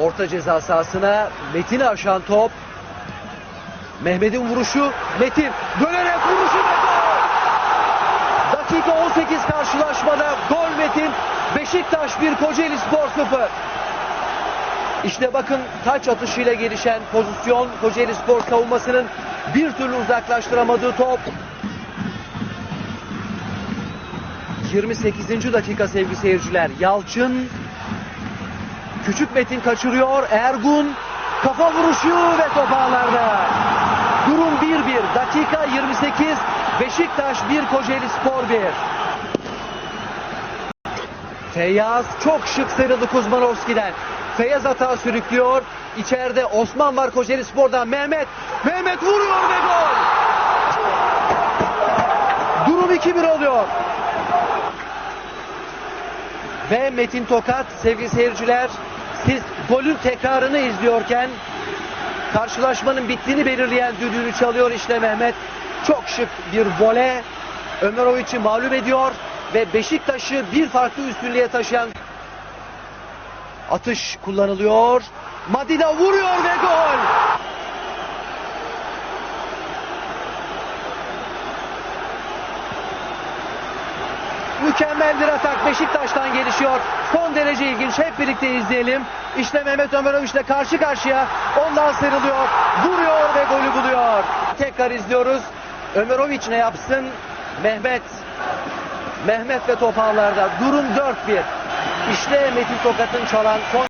Orta ceza sahasına Metin'i aşan top. Mehmet'in vuruşu. Metin dönerek vuruşu ve gol! Dakika 18 karşılaşmada gol Metin. Beşiktaş 1 Kocaeli Spor 0. İşte bakın taç atışıyla gelişen pozisyon Kocaeli Spor savunmasının bir türlü uzaklaştıramadığı top. 28. dakika sevgili seyirciler. Yalçın Küçük Metin kaçırıyor. Ergun kafa vuruşu ve top ağlarda. Durum 1-1. Dakika 28. Beşiktaş 1 Kocaeli Spor 1. Feyyaz çok şık sıyrıldı Kuzmanovski'den. Feyyaz hata sürüklüyor. İçeride Osman var Kocaeli Spor'dan. Mehmet. Mehmet vuruyor ve gol. Durum 2-1 oluyor. Ve Metin Tokat sevgili seyirciler siz golün tekrarını izliyorken karşılaşmanın bittiğini belirleyen düdüğünü çalıyor işte Mehmet. Çok şık bir vole Ömerovic'i mağlup ediyor ve Beşiktaş'ı bir farklı üstünlüğe taşıyan atış kullanılıyor. Madida vuruyor ve gol. Mükemmel bir atak Beşiktaş'tan gelişiyor. Son derece ilginç. Hep birlikte izleyelim. İşte Mehmet Ömeroviç'le karşı karşıya. Ondan sıyrılıyor. Vuruyor ve golü buluyor. Tekrar izliyoruz. Ömeroviç ne yapsın? Mehmet. Mehmet ve top ağlarda. Durum 4-1. İşte Metin Tokat'ın çalan son